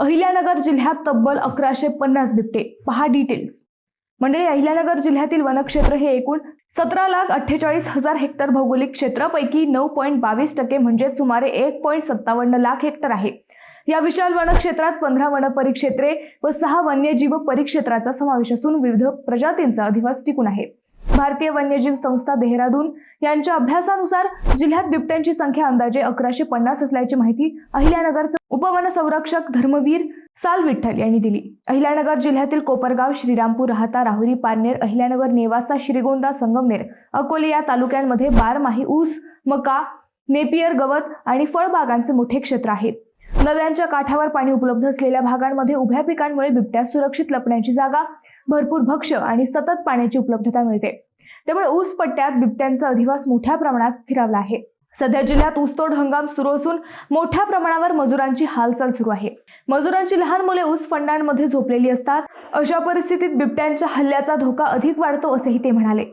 अहिल्यानगर जिल्ह्यात तब्बल अकराशे पन्नास बिबटे. पहा डिटेल्स मंडळी अहिल्यानगर जिल्ह्यातील वनक्षेत्र हे एकूण सतरा लाख अठ्ठेचाळीस हजार हेक्टर भौगोलिक क्षेत्रापैकी नऊ पॉईंट बावीस टक्के म्हणजे सुमारे एक पॉईंट सत्तावन्न लाख हेक्टर आहे. या विशाल वनक्षेत्रात पंधरा वन परिक्षेत्रे व सहा वन्यजीव परिक्षेत्राचा समावेश असून विविध प्रजातींचा अधिवास टिकून आहे. भारतीय वन्यजीव संस्था देहरादून यांच्या अभ्यासानुसार जिल्ह्यात बिबट्यांची संख्या अंदाजे अकराशे पन्नास असल्याची माहिती अहिल्यानगरचे उपवन संरक्षक धर्मवीर साल विठ्ठल यांनी दिली. अहिल्यानगर जिल्ह्यातील कोपरगाव श्रीरामपूर राहता राहुरी पारनेर अहिल्यानगर नेवासा श्रीगोंदा संगमनेर अकोले या तालुक्यांमध्ये बारमाही ऊस मका नेपियर गवत आणि फळबागांचे मोठे क्षेत्र आहे. नद्यांच्या काठावर पाणी उपलब्ध असलेल्या भागांमध्ये उभ्या पिकांमुळे बिबट्या सुरक्षित लपण्याची जागा भरपूर भक्ष्य आणि सतत पाण्याची उपलब्धता मिळते. त्यामुळे ऊस पट्ट्यात बिबट्यांचा अधिवास मोठ्या प्रमाणात स्थिरावला आहे. सध्या जिल्ह्यात ऊसतोड हंगाम सुरू असून मोठ्या प्रमाणावर मजुरांची हालचाल सुरू आहे. मजुरांची लहान मुले ऊस फंडांमध्ये झोपलेली असतात. अशा परिस्थितीत बिबट्यांच्या हल्ल्याचा धोका अधिक वाढतो असेही ते म्हणाले.